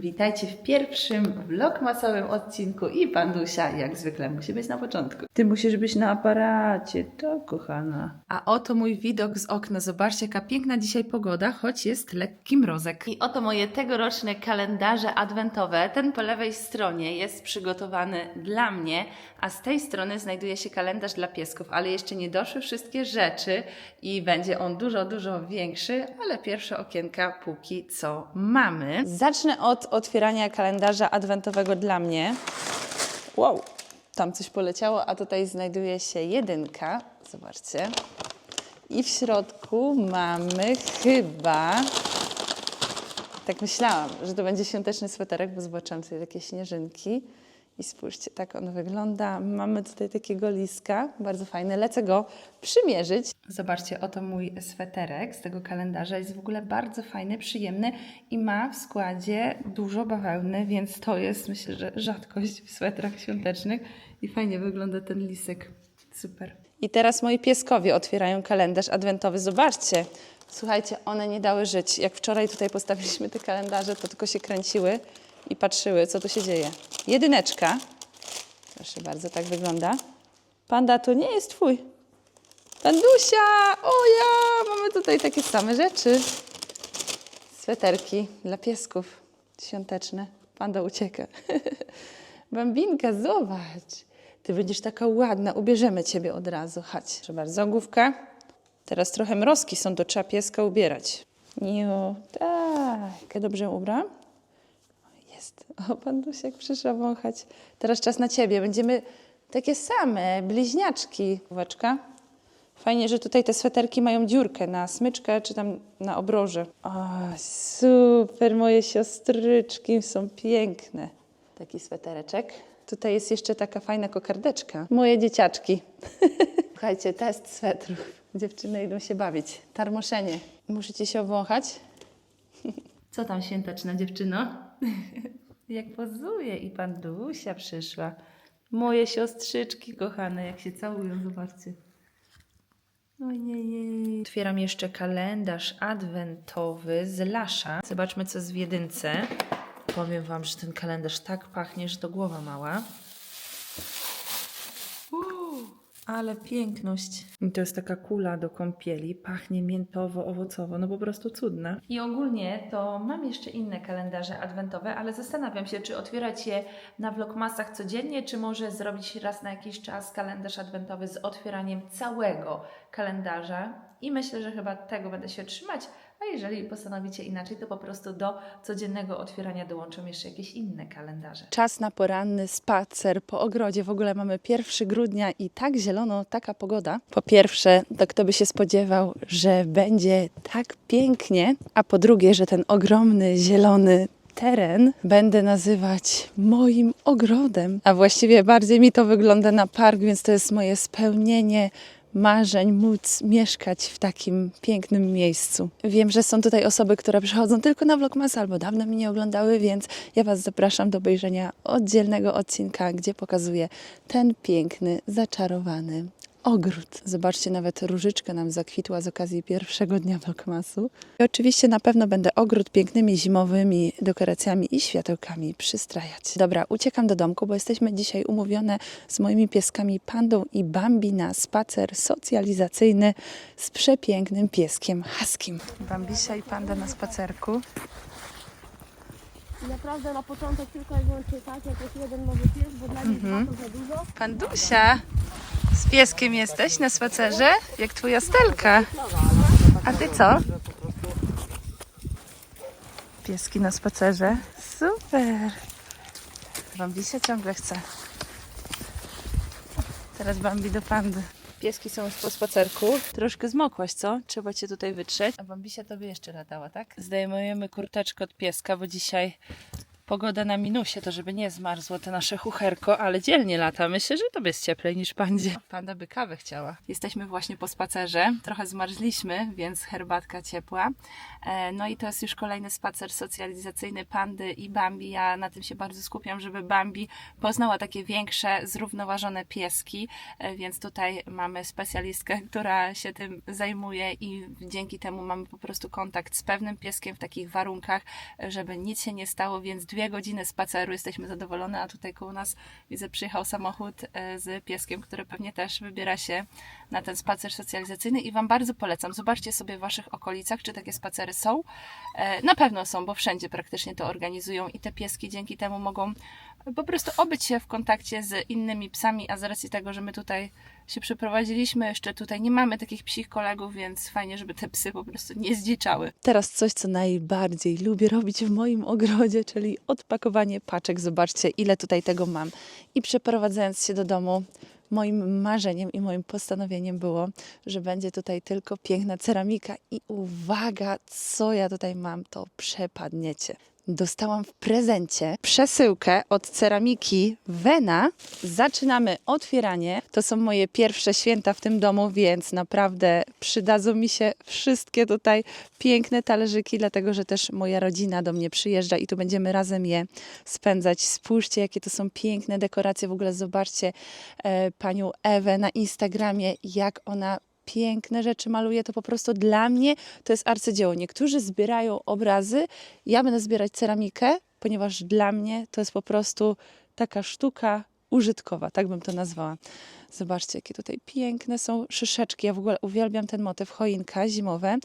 Witajcie w pierwszym vlogmasowym odcinku i Pandusia jak zwykle musi być na początku. Ty musisz być na aparacie, to kochana. A oto mój widok z okna. Zobaczcie jaka piękna dzisiaj pogoda, choć jest lekki mrozek. I oto moje tegoroczne kalendarze adwentowe. Ten po lewej stronie jest przygotowany dla mnie, a z tej strony znajduje się kalendarz dla piesków, ale jeszcze nie doszły wszystkie rzeczy i będzie on dużo, dużo większy, ale pierwsze okienka póki co mamy. Zacznę od otwierania kalendarza adwentowego dla mnie. Wow, tam coś poleciało, a tutaj znajduje się jedynka. Zobaczcie. I w środku mamy chyba. Tak myślałam, że to będzie świąteczny sweterek, bo zobaczyłam tutaj takie śnieżynki. I spójrzcie, tak on wygląda. Mamy tutaj takiego liska, bardzo fajny. Lecę go przymierzyć. Zobaczcie, oto mój sweterek z tego kalendarza. Jest w ogóle bardzo fajny, przyjemny i ma w składzie dużo bawełny, więc to jest myślę, że rzadkość w swetrach świątecznych. I fajnie wygląda ten lisek. Super. I teraz moi pieskowie otwierają kalendarz adwentowy. Zobaczcie. Słuchajcie, one nie dały żyć. Jak wczoraj tutaj postawiliśmy te kalendarze, to tylko się kręciły i patrzyły, co tu się dzieje. Jedyneczka. Proszę bardzo, tak wygląda. Panda to nie jest twój. Pandusia! O ja! Mamy tutaj takie same rzeczy. Sweterki dla piesków świąteczne. Panda ucieka. Bambinka, zobacz. Ty będziesz taka ładna. Ubierzemy ciebie od razu. Chodź. Proszę bardzo, główka. Teraz trochę mrozki są, to trzeba pieska ubierać. Niu, tak. Dobrze ubrałam? Jest. O, pan Dusiek przyszła wąchać. Teraz czas na ciebie. Będziemy takie same, bliźniaczki. Główeczka. Fajnie, że tutaj te sweterki mają dziurkę na smyczkę czy tam na obroże. O, super, moje siostryczki są piękne. Taki swetereczek. Tutaj jest jeszcze taka fajna kokardeczka. Moje dzieciaczki. Słuchajcie, test swetrów. Dziewczyny idą się bawić. Tarmoszenie. Musicie się obwąchać. Co tam święteczna dziewczyno? jak pozuje i pan Dusia przyszła. Moje siostrzyczki kochane, jak się całują, zobaczcie. Ojej. Otwieram jeszcze kalendarz adwentowy z Lasza. Zobaczmy, co jest w jedynce. Powiem Wam, że ten kalendarz tak pachnie, że to głowa mała. Ale piękność. I to jest taka kula do kąpieli. Pachnie miętowo, owocowo. No po prostu cudna. I ogólnie to mam jeszcze inne kalendarze adwentowe, ale zastanawiam się, czy otwierać je na vlogmasach codziennie, czy może zrobić raz na jakiś czas kalendarz adwentowy z otwieraniem całego kalendarza. I myślę, że chyba tego będę się trzymać. A jeżeli postanowicie inaczej, to po prostu do codziennego otwierania dołączą jeszcze jakieś inne kalendarze. Czas na poranny spacer po ogrodzie. W ogóle mamy 1 grudnia i tak zielono, taka pogoda. Po pierwsze, to kto by się spodziewał, że będzie tak pięknie, a po drugie, że ten ogromny, zielony teren będę nazywać moim ogrodem. A właściwie bardziej mi to wygląda na park, więc to jest moje spełnienie marzeń móc mieszkać w takim pięknym miejscu. Wiem, że są tutaj osoby, które przychodzą tylko na Vlogmas albo dawno mnie nie oglądały, więc ja Was zapraszam do obejrzenia oddzielnego odcinka, gdzie pokazuję ten piękny, zaczarowany ogród. Zobaczcie, nawet różyczka nam zakwitła z okazji pierwszego dnia Vlogmasu. I oczywiście na pewno będę ogród pięknymi zimowymi dekoracjami i światełkami przystrajać. Dobra, uciekam do domku, bo jesteśmy dzisiaj umówione z moimi pieskami Pandą i Bambi na spacer socjalizacyjny z przepięknym pieskiem Huskim. Bambisia i Panda na spacerku. Naprawdę na początek tylko i wyłącznie tak, jak jest jeden nowy pies, bo dla mnie Mhm. dwa to za dużo. Pandusia, z pieskiem jesteś na spacerze? Jak twoja stelka. A ty co? Pieski na spacerze. Super. Bambisia ciągle chce. Teraz Bambi do pandy. Pieski są już po spacerku. Troszkę zmokłaś, co? Trzeba cię tutaj wytrzeć. A Bambisia tobie jeszcze latała, tak? Zdejmujemy kurteczkę od pieska, bo dzisiaj Pogoda na minusie, to żeby nie zmarzło to nasze chucherko, ale dzielnie lata. Myślę, że to jest cieplej niż pandzie. Panda by kawę chciała. Jesteśmy właśnie po spacerze. Trochę zmarzliśmy, więc herbatka ciepła. E, No i to jest już kolejny spacer socjalizacyjny pandy i Bambi. Ja na tym się bardzo skupiam, żeby Bambi poznała takie większe, zrównoważone pieski, E, więc tutaj mamy specjalistkę, która się tym zajmuje i dzięki temu mamy po prostu kontakt z pewnym pieskiem w takich warunkach, żeby nic się nie stało, więc dwie godziny spaceru jesteśmy zadowolone, a tutaj koło nas widzę przyjechał samochód e, z pieskiem, który pewnie też wybiera się na ten spacer socjalizacyjny i Wam bardzo polecam. Zobaczcie sobie w Waszych okolicach, czy takie spacery są. E, Na pewno są, bo wszędzie praktycznie to organizują i te pieski dzięki temu mogą po prostu obyć się w kontakcie z innymi psami, a z racji tego, że my tutaj się przeprowadziliśmy, jeszcze tutaj nie mamy takich psich kolegów, więc fajnie, żeby te psy po prostu nie zdziczały. Teraz coś, co najbardziej lubię robić w moim ogrodzie, czyli odpakowanie paczek. Zobaczcie, ile tutaj tego mam. I przeprowadzając się do domu, moim marzeniem i moim postanowieniem było, że będzie tutaj tylko piękna ceramika. I uwaga, co ja tutaj mam, to przepadniecie. Dostałam w prezencie przesyłkę od ceramiki Wena. Zaczynamy otwieranie. To są moje pierwsze święta w tym domu, więc naprawdę przydadzą mi się wszystkie tutaj piękne talerzyki, dlatego że też moja rodzina do mnie przyjeżdża i tu będziemy razem je spędzać. Spójrzcie, jakie to są piękne dekoracje. W ogóle zobaczcie e, panią Ewę na Instagramie, jak ona piękne rzeczy maluje, to po prostu dla mnie to jest arcydzieło. Niektórzy zbierają obrazy, ja będę zbierać ceramikę, ponieważ dla mnie to jest po prostu taka sztuka użytkowa, tak bym to nazwała. Zobaczcie, jakie tutaj piękne są szyszeczki. Ja w ogóle uwielbiam ten motyw choinka zimowe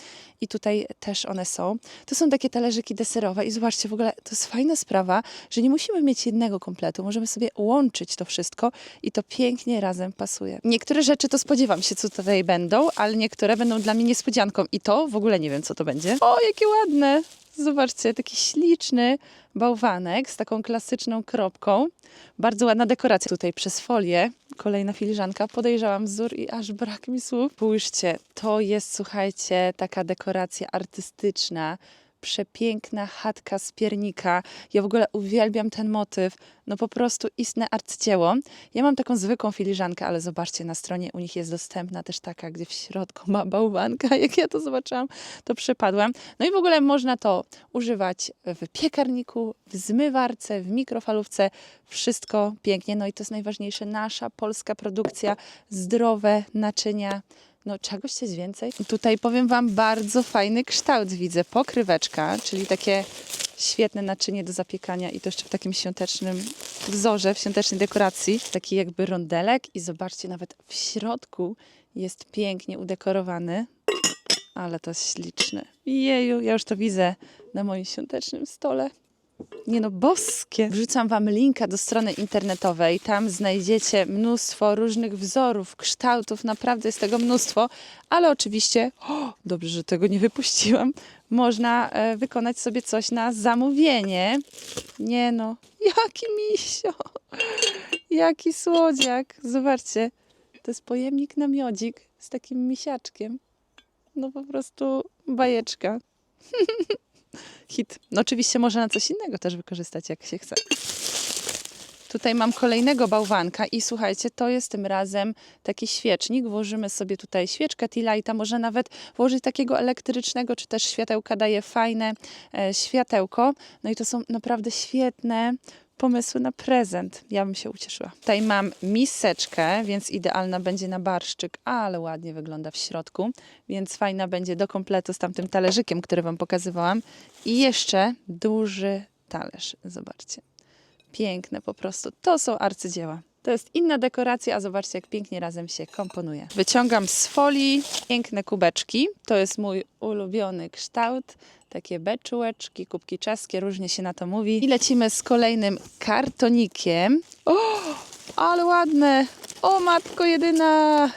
i tutaj też one są. To są takie talerzyki deserowe i zobaczcie, w ogóle to jest fajna sprawa, że nie musimy mieć jednego kompletu. Możemy sobie łączyć to wszystko i to pięknie razem pasuje. Niektóre rzeczy to spodziewam się, co tutaj będą, ale niektóre będą dla mnie niespodzianką i to w ogóle nie wiem, co to będzie. O, jakie ładne! Zobaczcie, taki śliczny bałwanek z taką klasyczną kropką. Bardzo ładna dekoracja tutaj przez folię. Kolejna filiżanka. Podejrzałam wzór i aż brak mi słów. Spójrzcie, to jest, słuchajcie, taka dekoracja artystyczna. Przepiękna chatka z piernika. Ja w ogóle uwielbiam ten motyw. No po prostu istne arcydzieło. Ja mam taką zwykłą filiżankę, ale zobaczcie, na stronie u nich jest dostępna też taka, gdzie w środku ma bałwanka. Jak ja to zobaczyłam, to przepadłam. No i w ogóle można to używać w piekarniku, w zmywarce, w mikrofalówce. Wszystko pięknie. No i to jest najważniejsze, nasza polska produkcja, zdrowe naczynia. No czegoś jest więcej. Tutaj powiem Wam bardzo fajny kształt widzę. Pokryweczka, czyli takie świetne naczynie do zapiekania i to jeszcze w takim świątecznym wzorze, w świątecznej dekoracji. Taki jakby rondelek i zobaczcie, nawet w środku jest pięknie udekorowany. Ale to jest śliczne. Jeju, ja już to widzę na moim świątecznym stole. Nie no, boskie. Wrzucam Wam linka do strony internetowej. Tam znajdziecie mnóstwo różnych wzorów, kształtów. Naprawdę jest tego mnóstwo. Ale oczywiście, o, dobrze, że tego nie wypuściłam, można e, wykonać sobie coś na zamówienie. Nie no, jaki misio. Jaki słodziak. Zobaczcie, to jest pojemnik na miodzik z takim misiaczkiem. No po prostu bajeczka. Hit. No oczywiście można na coś innego też wykorzystać, jak się chce. Tutaj mam kolejnego bałwanka i słuchajcie, to jest tym razem taki świecznik. Włożymy sobie tutaj świeczkę T-Lighta, można nawet włożyć takiego elektrycznego, czy też światełka daje fajne e, światełko. No i to są naprawdę świetne pomysły na prezent. Ja bym się ucieszyła. Tutaj mam miseczkę, więc idealna będzie na barszczyk, ale ładnie wygląda w środku, więc fajna będzie do kompletu z tamtym talerzykiem, który Wam pokazywałam. I jeszcze duży talerz. Zobaczcie. Piękne po prostu. To są arcydzieła. To jest inna dekoracja, a zobaczcie, jak pięknie razem się komponuje. Wyciągam z folii piękne kubeczki. To jest mój ulubiony kształt. Takie beczułeczki, kubki czeskie, różnie się na to mówi. I lecimy z kolejnym kartonikiem. O, ale ładne! O, matko jedyna!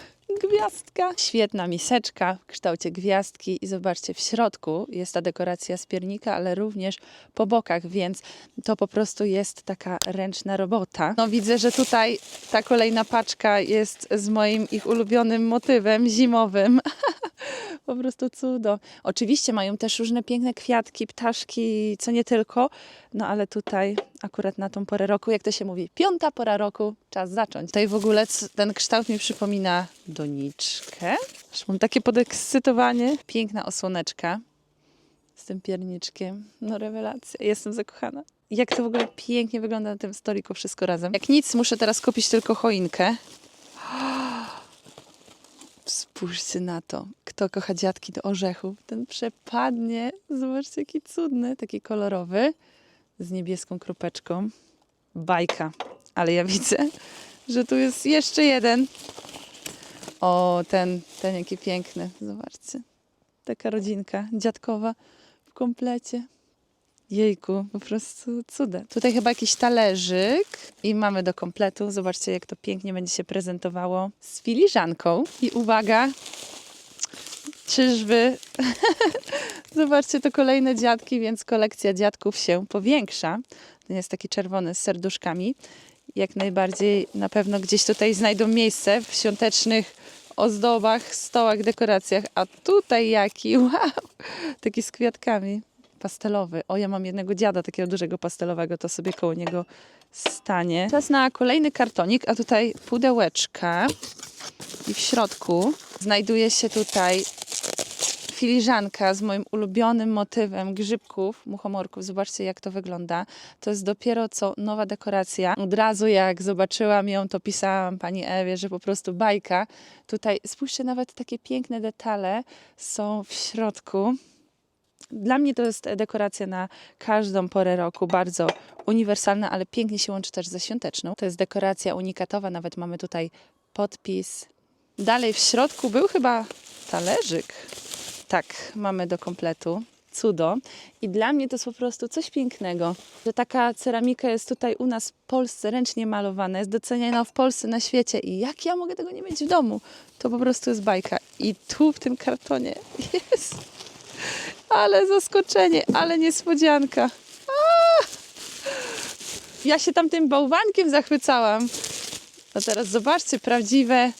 Gwiazdka. Świetna miseczka w kształcie gwiazdki i zobaczcie, w środku jest ta dekoracja z piernika, ale również po bokach, więc to po prostu jest taka ręczna robota. No widzę, że tutaj ta kolejna paczka jest z moim ich ulubionym motywem zimowym. Po prostu cudo. Oczywiście mają też różne piękne kwiatki, ptaszki, co nie tylko, no ale tutaj akurat na tą porę roku, jak to się mówi, piąta pora roku, czas zacząć. Tutaj w ogóle ten kształt mi przypomina doniczkę. Aż mam takie podekscytowanie. Piękna osłoneczka z tym pierniczkiem. No rewelacja, jestem zakochana. Jak to w ogóle pięknie wygląda na tym stoliku wszystko razem. Jak nic, muszę teraz kupić tylko choinkę. Spójrzcie na to. Kto kocha dziadki do orzechów, ten przepadnie. Zobaczcie, jaki cudny, taki kolorowy, z niebieską kropeczką. Bajka. Ale ja widzę, że tu jest jeszcze jeden. O, ten, ten jaki piękny. Zobaczcie. Taka rodzinka dziadkowa w komplecie. Jejku, po prostu cuda. Tutaj chyba jakiś talerzyk i mamy do kompletu. Zobaczcie, jak to pięknie będzie się prezentowało z filiżanką. I uwaga, czyżby... Zobaczcie, to kolejne dziadki, więc kolekcja dziadków się powiększa. Ten jest taki czerwony z serduszkami. Jak najbardziej na pewno gdzieś tutaj znajdą miejsce w świątecznych ozdobach, stołach, dekoracjach. A tutaj jaki, wow, taki z kwiatkami pastelowy. O, ja mam jednego dziada takiego dużego pastelowego, to sobie koło niego stanie. Czas na kolejny kartonik, a tutaj pudełeczka i w środku znajduje się tutaj filiżanka z moim ulubionym motywem grzybków, muchomorków. Zobaczcie, jak to wygląda. To jest dopiero co nowa dekoracja. Od razu jak zobaczyłam ją, to pisałam pani Ewie, że po prostu bajka. Tutaj spójrzcie, nawet takie piękne detale są w środku. Dla mnie to jest dekoracja na każdą porę roku, bardzo uniwersalna, ale pięknie się łączy też ze świąteczną. To jest dekoracja unikatowa, nawet mamy tutaj podpis. Dalej w środku był chyba talerzyk. Tak, mamy do kompletu. Cudo. I dla mnie to jest po prostu coś pięknego, że taka ceramika jest tutaj u nas w Polsce ręcznie malowana, jest doceniana w Polsce, na świecie. I jak ja mogę tego nie mieć w domu? To po prostu jest bajka. I tu w tym kartonie jest ale zaskoczenie, ale niespodzianka. A! Ja się tam tym bałwankiem zachwycałam. A teraz zobaczcie, prawdziwe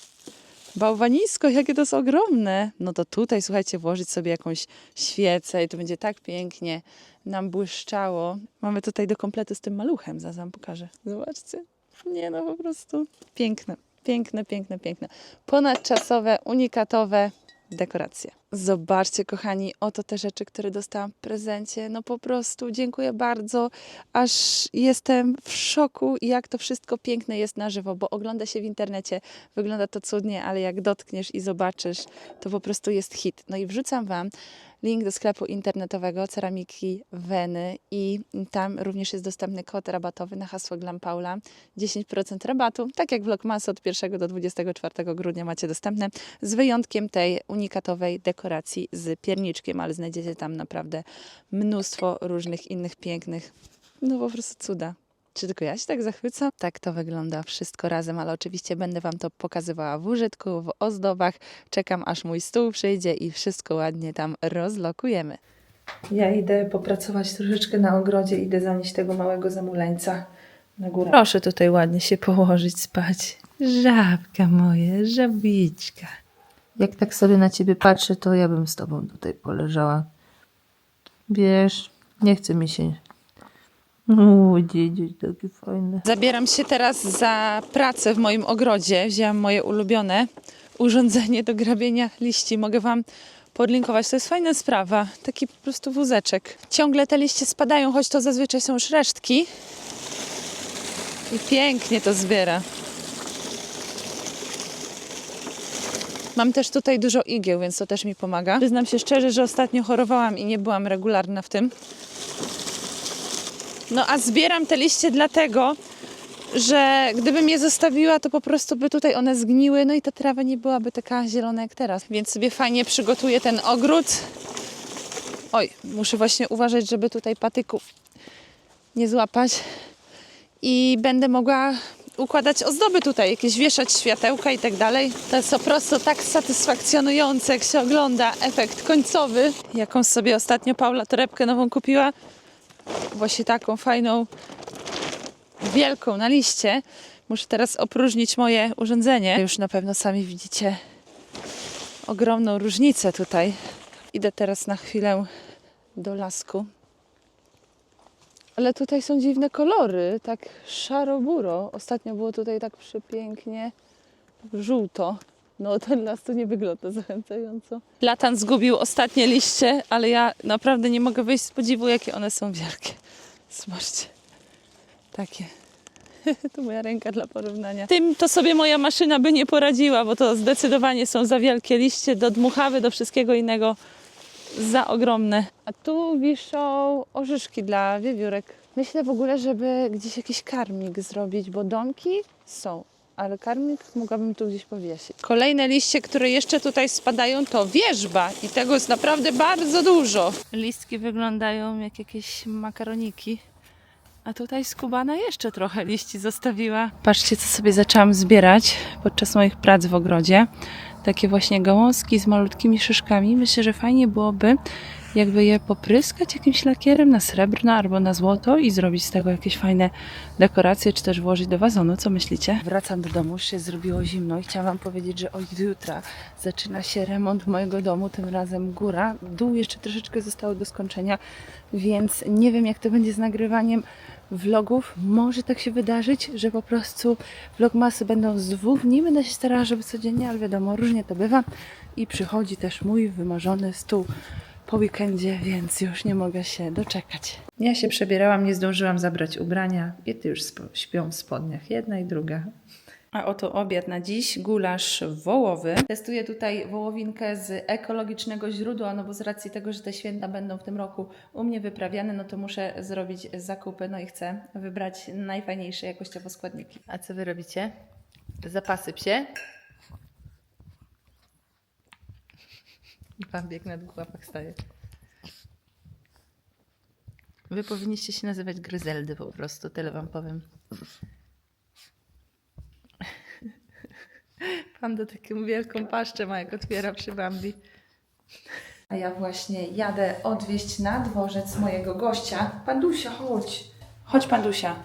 bałwanisko, jakie to jest ogromne. No to tutaj, słuchajcie, włożyć sobie jakąś świecę i to będzie tak pięknie nam błyszczało. Mamy tutaj do kompletu z tym maluchem, zaraz wam pokażę. Zobaczcie. Nie no, po prostu piękne, piękne, piękne, piękne. Ponadczasowe, unikatowe dekoracje. Zobaczcie, kochani, oto te rzeczy, które dostałam w prezencie. No po prostu dziękuję bardzo, aż jestem w szoku, jak to wszystko piękne jest na żywo, bo ogląda się w internecie, wygląda to cudnie, ale jak dotkniesz i zobaczysz, to po prostu jest hit. No i wrzucam Wam link do sklepu internetowego Ceramiki Weny i tam również jest dostępny kod rabatowy na hasło Glampaula. 10% rabatu, tak jak Vlogmas od 1 do 24 grudnia macie dostępne, z wyjątkiem tej unikatowej dekoracji z pierniczkiem, ale znajdziecie tam naprawdę mnóstwo różnych innych pięknych, no po prostu cuda. Czy tylko ja się tak zachwycam? Tak to wygląda wszystko razem, ale oczywiście będę Wam to pokazywała w użytku, w ozdobach. Czekam aż mój stół przyjdzie i wszystko ładnie tam rozlokujemy. Ja idę popracować troszeczkę na ogrodzie, idę zanieść tego małego zamuleńca na górę. Proszę tutaj ładnie się położyć spać. Żabka moje, żabiczka. Jak tak sobie na ciebie patrzę, to ja bym z tobą tutaj poleżała. Wiesz, nie chce mi się. Uuu, dziedziuś taki fajny. Zabieram się teraz za pracę w moim ogrodzie. Wzięłam moje ulubione urządzenie do grabienia liści. Mogę Wam podlinkować. To jest fajna sprawa. Taki po prostu wózeczek. Ciągle te liście spadają, choć to zazwyczaj są już resztki. I pięknie to zbiera. Mam też tutaj dużo igieł, więc to też mi pomaga. Przyznam się szczerze, że ostatnio chorowałam i nie byłam regularna w tym. No a zbieram te liście dlatego, że gdybym je zostawiła, to po prostu by tutaj one zgniły, no i ta trawa nie byłaby taka zielona jak teraz. Więc sobie fajnie przygotuję ten ogród. Oj, muszę właśnie uważać, żeby tutaj patyków nie złapać. I będę mogła układać ozdoby tutaj, jakieś wieszać światełka i tak dalej. To jest po prostu tak satysfakcjonujące, jak się ogląda efekt końcowy, jaką sobie ostatnio Paula torebkę nową kupiła właśnie taką fajną, wielką na liście. Muszę teraz opróżnić moje urządzenie. Już na pewno sami widzicie ogromną różnicę tutaj. Idę teraz na chwilę do lasku. Ale tutaj są dziwne kolory, tak szaro-buro. Ostatnio było tutaj tak przepięknie żółto. No ten las tu nie wygląda zachęcająco. Latan zgubił ostatnie liście, ale ja naprawdę nie mogę wyjść z podziwu, jakie one są wielkie. Zobaczcie. Takie. To moja ręka dla porównania. Tym to sobie moja maszyna by nie poradziła, bo to zdecydowanie są za wielkie liście do dmuchawy, do wszystkiego innego za ogromne. A tu wiszą orzeszki dla wiewiórek. Myślę w ogóle, żeby gdzieś jakiś karmik zrobić, bo domki są, ale karmik mogłabym tu gdzieś powiesić. Kolejne liście, które jeszcze tutaj spadają, to wierzba i tego jest naprawdę bardzo dużo. Listki wyglądają jak jakieś makaroniki. A tutaj skubana jeszcze trochę liści zostawiła. Patrzcie, co sobie zaczęłam zbierać podczas moich prac w ogrodzie. Takie właśnie gałązki z malutkimi szyszkami. Myślę, że fajnie byłoby jakby je popryskać jakimś lakierem na srebrno albo na złoto i zrobić z tego jakieś fajne dekoracje, czy też włożyć do wazonu. Co myślicie? Wracam do domu, już się zrobiło zimno i chciałam wam powiedzieć, że od jutra zaczyna się remont mojego domu, tym razem góra. Dół jeszcze troszeczkę zostało do skończenia, więc nie wiem jak to będzie z nagrywaniem vlogów. Może tak się wydarzyć, że po prostu vlogmasy będą z dwóch dni. Będę się starała, żeby codziennie, ale wiadomo, różnie to bywa. I przychodzi też mój wymarzony stół po weekendzie, więc już nie mogę się doczekać. Ja się przebierałam, nie zdążyłam zabrać ubrania. I ty już śpią w spodniach, jedna i druga. A oto obiad na dziś, gulasz wołowy. Testuję tutaj wołowinkę z ekologicznego źródła, no bo z racji tego, że te święta będą w tym roku u mnie wyprawiane, no to muszę zrobić zakupy, no i chcę wybrać najfajniejsze jakościowo składniki. A co wy robicie? Zapasy psie? Pan bieg na dwóch łapach staje. Wy powinniście się nazywać Gryzeldy po prostu, tyle wam powiem. Pan do taką wielką paszczę ma, jak otwiera przy Bambi. A ja właśnie jadę odwieźć na dworzec mojego gościa. Pandusia, chodź. Chodź, Pandusia.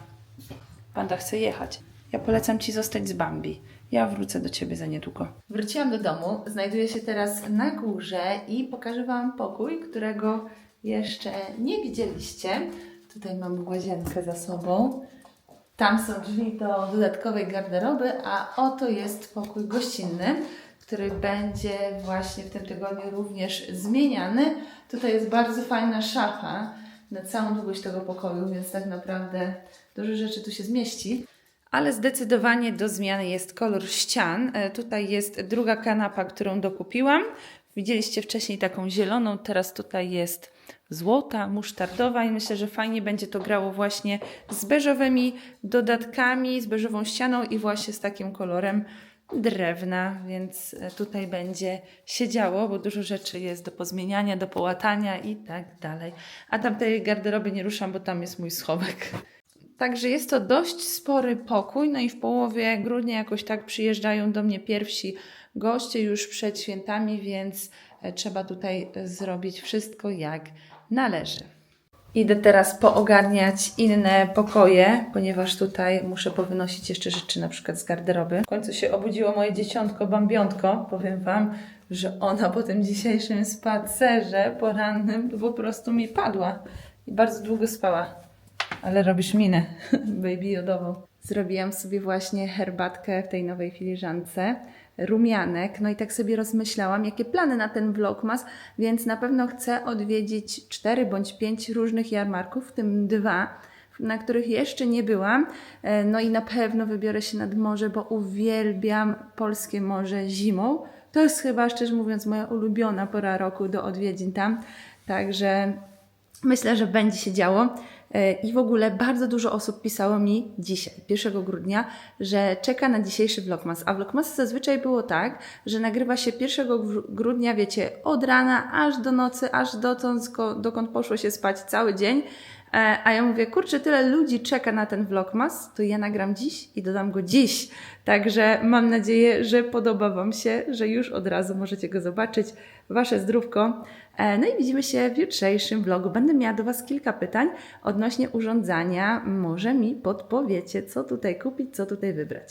Panda chce jechać. Ja polecam Ci zostać z Bambi. Ja wrócę do Ciebie za niedługo. Wróciłam do domu. Znajduję się teraz na górze i pokażę Wam pokój, którego jeszcze nie widzieliście. Tutaj mam łazienkę za sobą. Tam są drzwi do dodatkowej garderoby, a oto jest pokój gościnny, który będzie właśnie w tym tygodniu również zmieniany. Tutaj jest bardzo fajna szafa na całą długość tego pokoju, więc tak naprawdę dużo rzeczy tu się zmieści. Ale zdecydowanie do zmiany jest kolor ścian. E, Tutaj jest druga kanapa, którą dokupiłam. Widzieliście wcześniej taką zieloną, teraz tutaj jest złota, musztardowa i myślę, że fajnie będzie to grało właśnie z beżowymi dodatkami, z beżową ścianą i właśnie z takim kolorem drewna, więc e, tutaj będzie się działo, bo dużo rzeczy jest do pozmieniania, do połatania i tak dalej. A tamtej garderoby nie ruszam, bo tam jest mój schowek. Także jest to dość spory pokój, no i w połowie grudnia jakoś tak przyjeżdżają do mnie pierwsi goście już przed świętami, więc e, trzeba tutaj e, zrobić wszystko jak należy. Idę teraz poogarniać inne pokoje, ponieważ tutaj muszę powynosić jeszcze rzeczy na przykład z garderoby. W końcu się obudziło moje dzieciątko, bambiątko. Powiem Wam, że ona po tym dzisiejszym spacerze porannym po prostu mi padła i bardzo długo spała. Ale robisz minę, baby jodową. Zrobiłam sobie właśnie herbatkę w tej nowej filiżance, rumianek, no i tak sobie rozmyślałam, jakie plany na ten vlogmas, więc na pewno chcę odwiedzić cztery bądź pięć różnych jarmarków, w tym dwa, na których jeszcze nie byłam. E, No i na pewno wybiorę się nad morze, bo uwielbiam polskie morze zimą. To jest chyba, szczerze mówiąc, moja ulubiona pora roku do odwiedzin tam. Także Myślę, że będzie się działo. E, I w ogóle bardzo dużo osób pisało mi dzisiaj, 1 grudnia, że czeka na dzisiejszy vlogmas. A vlogmas zazwyczaj było tak, że nagrywa się 1 gr- grudnia, wiecie, od rana aż do nocy, aż dotąd, dokąd poszło się spać cały dzień. E, A ja mówię, kurczę, tyle ludzi czeka na ten vlogmas, to ja nagram dziś i dodam go dziś. Także mam nadzieję, że podoba Wam się, że już od razu możecie go zobaczyć. Wasze zdrówko. E, No i widzimy się w jutrzejszym vlogu. Będę miała do Was kilka pytań odnośnie urządzania. Może mi podpowiecie, co tutaj kupić, co tutaj wybrać.